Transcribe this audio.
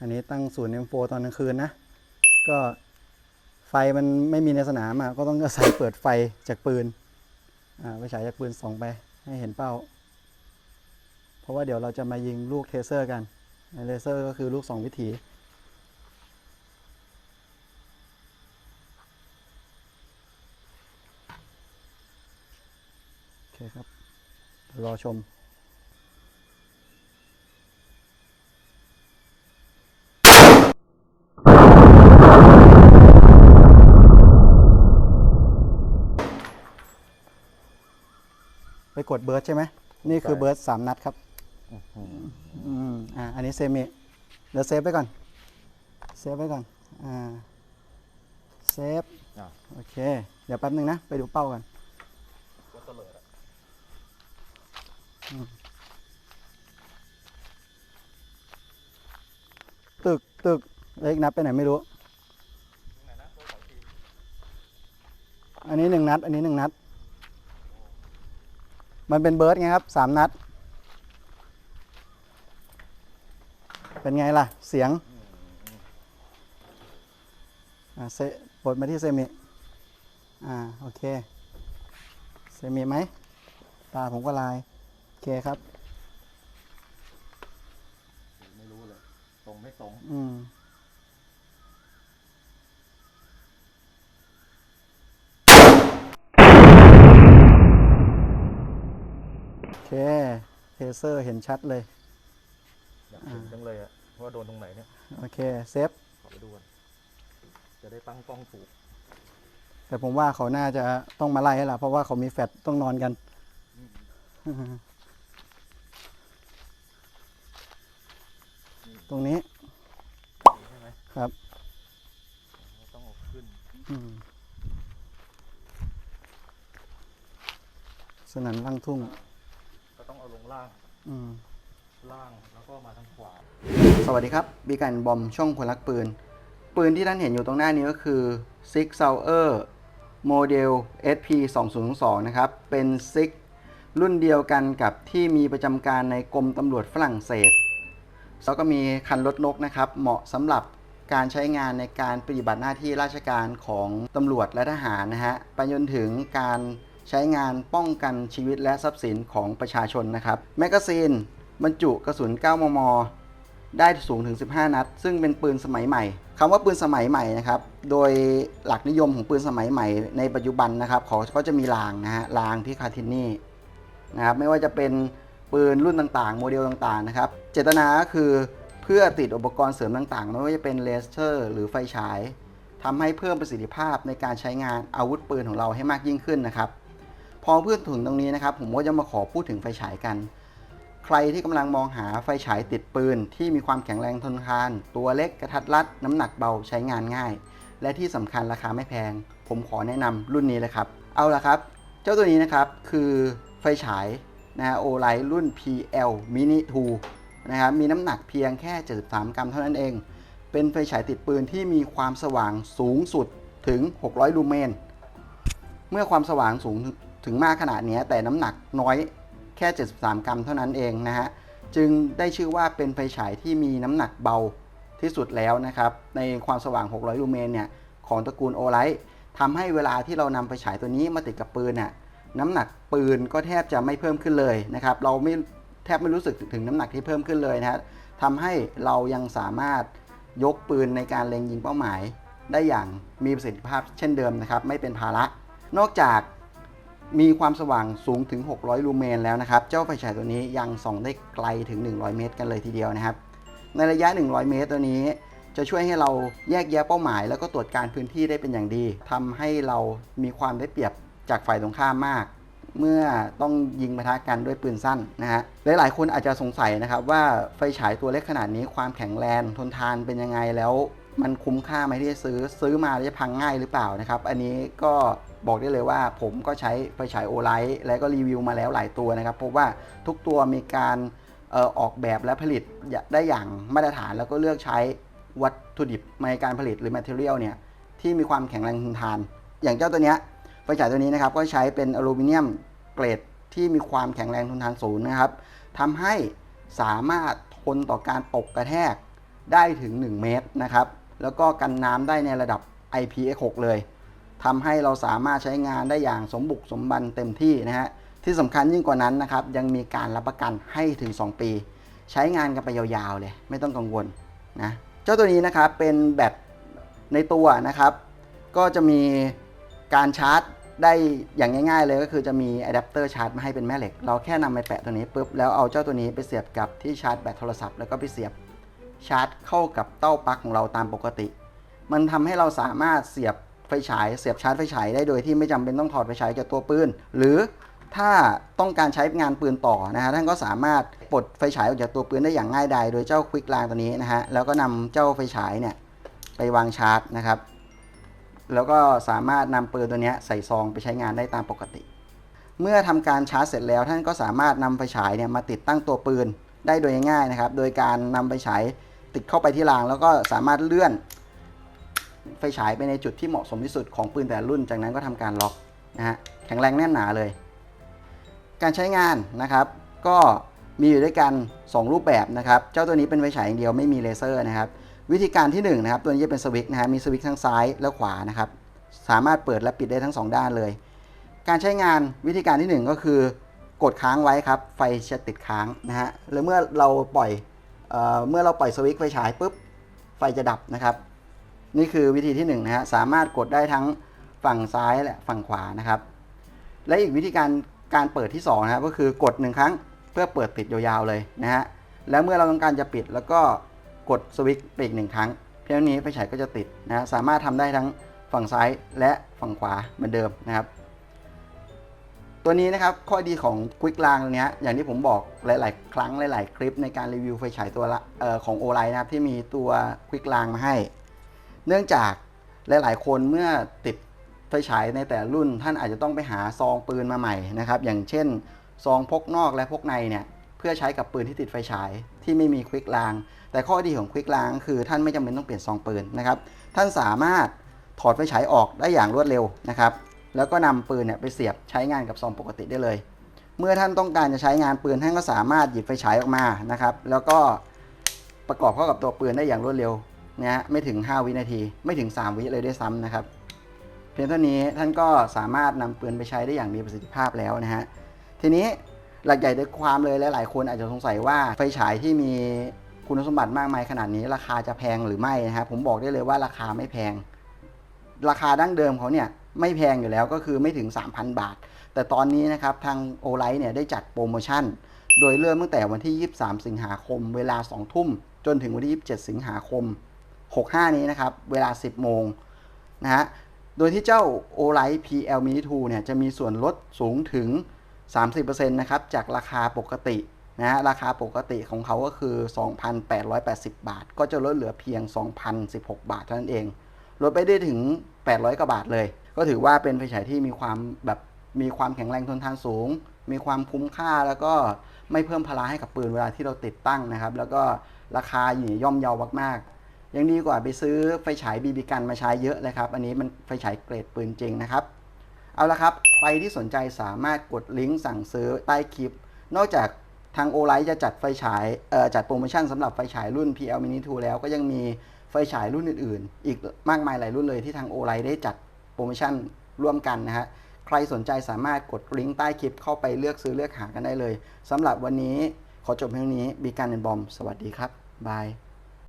อันนี้ตั้งศูนย์ M4 ตอนกลางคืนนะ ก็ไฟมันไม่มีในสนามอะก็ต้องอาศัยเปิดไฟจากปืนอ่าไปฉายจากปืนส่องไปให้เห็นเป้า เพราะว่าเดี๋ยวเราจะมายิงลูกเทเซอร์กันเลเซอร์ก็คือลูกสองวิถีโอเคครับรอชม กดเบิร์ดใช่ไหมนี่คือเบิร์ดสามนัดครับอืมอ่าอันนี้เซมิเดี๋ยวเซฟไปก่อนเซฟไว้ก่อนอ่าเซฟอะโอเค เดี๋ยวแป๊บนึงนะ ไปดูเป้ากันก็เตลิดอะตึกตึกเล็กนับไปไหนไม่รู้ไหนนะตัวสองทีอันนี้หนึ่งนัด อันนี้หนึ่งนัด มันเป็นเบิร์ดไงครับสามนัด เป็นไงล่ะ เสียงอ่าเซปลดมาที่เซมิอ่าโอเค เซมิไหม ตาผมก็ลาย โอเคครับ ไม่รู้เลย ตรงไม่ตรง อืม เคเทเซอร์เห็นชัดเลย อยากเห็นจังเลยอะว่าโดนตรงไหนเนี่ย โอเค เซฟ ขอไปดูกันจะได้ตั้งกล้องถูก แต่ผมว่าเขาน่าจะต้องมาไล่ให้ละเพราะว่าเขามีแฟดต้องนอนกัน ตรงนี้ใช่ไหมครับ ต้องเอาขึ้น อืมสนันล่างทุ่ง ก็ต้องเอาลง ล่างอืมล่างแล้วก็มาทางขวา สวัสดีครับบีกันบอมช่องคนรักปืน ปืนที่ท่านเห็นอยู่ตรงหน้านี้ก็คือ Six Sauer โมเดล SP 2002นะครับ เป็น Six รุ่นเดียวกันกับที่มีประจำการในกรมตำรวจฝรั่งเศส แล้วก็มีคันรถนกนะครับ เหมาะสำหรับการใช้งานในการปฏิบัติหน้าที่ราชการของตำรวจและทหารนะฮะ ไปจนถึงการ ใช้งานป้องกันชีวิตและทรัพย์สินของประชาชนนะครับ แมกกาซีน บรรจุกระสุน 9 มม ได้สูงถึง 15 นัด ซึ่งเป็นปืนสมัยใหม่คำว่าปืนสมัยใหม่นะครับ โดยหลักนิยมของปืนสมัยใหม่ ในปัจจุบันนะครับเขาก็จะมีรางนะฮะรางที่คาทินนี่นะครับไม่ว่าจะเป็นปืนรุ่นต่างๆ โมเดลต่างๆนะครับ เจตนาก็คือเพื่อติดอุปกรณ์เสริมต่างๆ ไม่ว่าจะเป็นเลเซอร์ หรือไฟฉายทำให้เพิ่มประสิทธิภาพในการใช้งานอาวุธปืนของเราให้มากยิ่งขึ้นนะครับ พอพูดถึงตรงนี้นะครับ ผมก็จะมาขอพูดถึงไฟฉายกัน ใครที่กำลังมองหาไฟฉายติดปืน ที่มีความแข็งแรงทนทาน ตัวเล็กกระทัดรัด น้ำหนักเบาใช้งานง่าย และที่สำคัญราคาไม่แพง ผมขอแนะนำรุ่นนี้เลยครับ เอาละครับ เจ้าตัวนี้นะครับคือไฟฉายนะโอไลรุ่น PL Mini 2นะครับมีน้ำหนักเพียงแค่ 73 กรัมเท่านั้นเอง เป็นไฟฉายติดปืนที่มีความสว่างสูงสุดถึง 600 ลูเมน เมื่อความสว่างสูง ถึงมากขนาดนี้แต่น้ำหนักน้อยแค่ 73 กรัมเท่านั้นเองนะฮะจึงได้ชื่อว่าเป็นไฟฉายที่มีน้ำหนักเบาที่สุดแล้วนะครับในความสว่าง 600 ลูเมนเนี่ยของตระกูลโอไลท์ทำให้เวลาที่เรานำไฟฉายตัวนี้มาติดกับปืนน่ะน้ำหนักปืนก็แทบจะไม่เพิ่มขึ้นเลยนะครับเราไม่แทบไม่รู้สึกถึงน้ำหนักที่เพิ่มขึ้นเลยนะฮะทำให้เรายังสามารถยกปืนในการเล็งยิงเป้าหมาย ได้อย่างมีประสิทธิภาพเช่นเดิมนะครับไม่เป็นภาระ นอกจาก มีความสว่างสูงถึง 600 ลูเมนแล้วนะครับ เจ้าไฟฉายตัวนี้ยังส่องได้ไกลถึง 100 เมตร กันเลยทีเดียวนะครับ ในระยะ 100 เมตรตัวนี้จะช่วยให้เราแยกแยะเป้าหมาย แล้วก็ตรวจการพื้นที่ได้เป็นอย่างดีทำให้เรามีความได้เปรียบจากฝ่ายตรงข้ามมาก เมื่อต้องยิงปะทะกันด้วยปืนสั้นนะฮะหลายๆคนอาจจะสงสัยนะครับว่าไฟฉายตัวเล็กขนาดนี้ความแข็งแรงทนทานเป็นยังไงแล้ว มันคุ้มค่าไหมที่จะซื้อซื้อมาจะพังง่ายหรือเปล่านะครับ อันนี้ก็บอกได้เลยว่าผมก็ใช้ไฟฉายโอไลท์และก็รีวิวมาแล้วหลายตัวนะครับพบว่าทุกตัวมีการออออกแบบและผลิตได้อย่างมาตรฐานแล้วก็เลือกใช้วัตถุดิบในการผลิตหรือ material เนี่ยที่มีความแข็งแรงทนทาน อย่างเจ้าตัวเนี้ยไฟฉายตัวนี้นะครับก็ใช้เป็นอลูมิเนียมเกรดที่มีความแข็งแรงทนทานสูงนะครับทำให้สามารถทนต่อการตกกระแทกได้ถึง 1 เมตรนะครับ แล้วก็กันน้ำได้ในระดับ IPX6 เลยทำให้เราสามารถใช้งานได้อย่างสมบุกสมบันเต็มที่นะฮะที่สำคัญยิ่งกว่านั้นนะครับ ยังมีการรับประกันให้ถึง 2 ปี ใช้งานกันไปยาวๆเลย ไม่ต้องกังวลนะเจ้าตัวนี้นะครับเป็นแบตในตัวนะครับ ก็จะมีการชาร์จได้อย่างง่าย ๆ เลยก็คือจะมีอะแดปเตอร์ชาร์จมาให้เป็นแม่เหล็ก เราแค่นำไปแปะตัวนี้ปุ๊บแล้วเอาเจ้าตัวนี้ไปเสียบกับที่ชาร์จแบตโทรศัพท์แล้วก็ไปเสียบ ชาร์จเข้ากับเต้าปลั๊กของเราตามปกติ มันทำให้เราสามารถเสียบไฟฉาย เสียบชาร์จไฟฉายได้โดยที่ไม่จำเป็นต้องถอดไฟฉายจากตัวปืน หรือถ้าต้องการใช้งานปืนต่อนะฮะท่านก็สามารถปลดไฟฉายออกจากตัวปืนได้อย่างง่ายดายโดยเจ้าควิกลางตัวนี้นะฮะแล้วก็นำเจ้าไฟฉายเนี่ยไปวางชาร์จนะครับ แล้วก็สามารถนำปืนตัวนี้ใส่ซองไปใช้งานได้ตามปกติ เมื่อทำการชาร์จเสร็จแล้วท่านก็สามารถนำไฟฉายเนี่ยมาติดตั้งตัวปืนได้โดยง่ายนะครับ โดยการนำไฟฉาย ติดเข้าไปที่ราง แล้วก็สามารถเลื่อนไฟฉายไปในจุดที่เหมาะสมที่สุดของปืนแต่รุ่น จากนั้นก็ทำการล็อกนะฮะแข็งแรงแน่นหนาเลย การใช้งานนะครับ ก็มีอยู่ด้วยกัน 2 รูปแบบนะครับ เจ้าตัวนี้เป็นไฟฉายอย่างเดียวไม่มีเลเซอร์นะครับ วิธีการที่1นะครับตัวนี้จะเป็นสวิตช์นะฮะมีสวิตช์ทั้งซ้ายและขวานะครับ สามารถเปิดและปิดได้ทั้ง 2 ด้านเลย การใช้งานวิธีการที่ 1 ก็คือกดค้างไว้ครับ ไฟจะติดค้างนะฮะแล้วเมื่อเราปล่อย เมื่อเราปล่อยสวิตช์ไฟฉายปุ๊บไฟจะดับนะครับ นี่คือวิธีที่1นนะฮะสามารถกดได้ทั้งฝั่งซ้ายและฝั่งขวานะครับ และอีกวิธีการการเปิดที่2นะครับก็คือกด 1 ครั้งเพื่อเปิดปิดยาวๆเลยนะฮะแล้วเมื่อเราต้องการจะปิดแล้วก็กดสวิตช์ไปอีกหนึ่งครั้งเพียงเท่านี้ไฟฉายก็จะติดนะฮะสามารถทำได้ทั้งฝั่งซ้ายและฝั่งขวาเหมือนเดิมนะครับ ตัวนี้นะครับข้อดีของควิกลางตัวเนี้ยอย่างที่ผมบอกหลาย ๆ ครั้งหลาย ๆ คลิปในการรีวิวไฟฉายตัวละออของโอไลนะครับที่มีตัวควิกลางมาให้ เนื่องจากหลาย ๆ คนเมื่อติดไฟฉายในแต่รุ่น ท่านอาจจะต้องไปหาซองปืนมาใหม่นะครับอย่างเช่น ซองพกนอกและพกในเนี่ยเพื่อใช้กับปืนที่ติดไฟฉายที่ไม่มีควิกลาง แต่ข้อดีของควิกลางคือท่านไม่จำเป็นต้องเปลี่ยนซองปืนนะครับท่านสามารถถอดไฟฉายออกได้อย่างรวดเร็วนะครับ แล้วก็นำปืนเนี่ยไปเสียบใช้งานกับซองปกติได้เลย เมื่อท่านต้องการจะใช้งานปืนท่านก็สามารถหยิบไฟฉายออกมานะครับ แล้วก็ประกอบเข้ากับตัวปืนได้อย่างรวดเร็วนะฮะไม่ถึง 5 วินาที ไม่ถึง 3 วิเลยด้วยซ้ำนะครับ เพียงเท่านี้ท่านก็สามารถนำปืนไปใช้ได้อย่างมีประสิทธิภาพแล้วนะฮะทีนี้หลักใหญ่ใจความเลยและหลายคนอาจจะสงสัยว่าไฟฉายที่มีคุณสมบัติมากมายขนาดนี้ราคาจะแพงหรือไม่นะครับผมบอกได้เลยว่าราคาไม่แพง ราคาดั้งเดิมเขาเนี่ย ไม่แพงอยู่แล้วก็คือไม่ถึง 3,000 บาท แต่ตอนนี้นะครับทางโอไลท์เนี่ยได้จัดโปรโมชั่น โดยเริ่มตั้งแต่วันที่ 23 สิงหาคม เวลา 2 ทุ่ม จนถึงวันที่ 27 สิงหาคม 65 นี้นะครับ เวลา 10 โมงนะฮะ โดยที่เจ้า o l i g h t PL Mini 2เนี่ยจะมีส่วนลดสูงถึง 30%นะครับจากราคาปกตินะฮะราคาปกติของเขาก็คือ 2,880 บาท ก็จะลดเหลือเพียง 2,016 บาทเท่านั้นเอง ลดไปได้ถึง 800กว่าบาทเลย ก็ถือว่าเป็นไฟฉายที่มีความแบบมีความแข็งแรงทนทานสูง มีความคุ้มค่าแล้วก็ไม่เพิ่มภาระให้กับปืนเวลาที่เราติดตั้งนะครับ แล้วก็ราคาอยู่ย่อมเยาวมากๆ ยังดีกว่าไปซื้อไฟฉายบีบีกันมาใช้เยอะเลยครับ อันนี้มันไฟฉายเกรดปืนจริงนะครับ เอาละครับ ใครที่สนใจสามารถกดลิงก์สั่งซื้อใต้คลิป นอกจาก ทางโอไลท์จะจัดไฟฉายเออจัดโปรโมชั่นสำหรับไฟฉายรุ่น PL Mini 2 แล้วก็ยังมีไฟฉายรุ่นอื่นๆ อีกมากมายหลายรุ่นเลยที่ทางโอไลท์ได้จัดโปรโมชั่นร่วมกันนะฮะ ใครสนใจสามารถกดลิงก์ใต้คลิปเข้าไปเลือกซื้อเลือกหากันได้เลยสำหรับวันนี้ขอจบเพียงนี้บีการเนบอม สวัสดีครับ บาย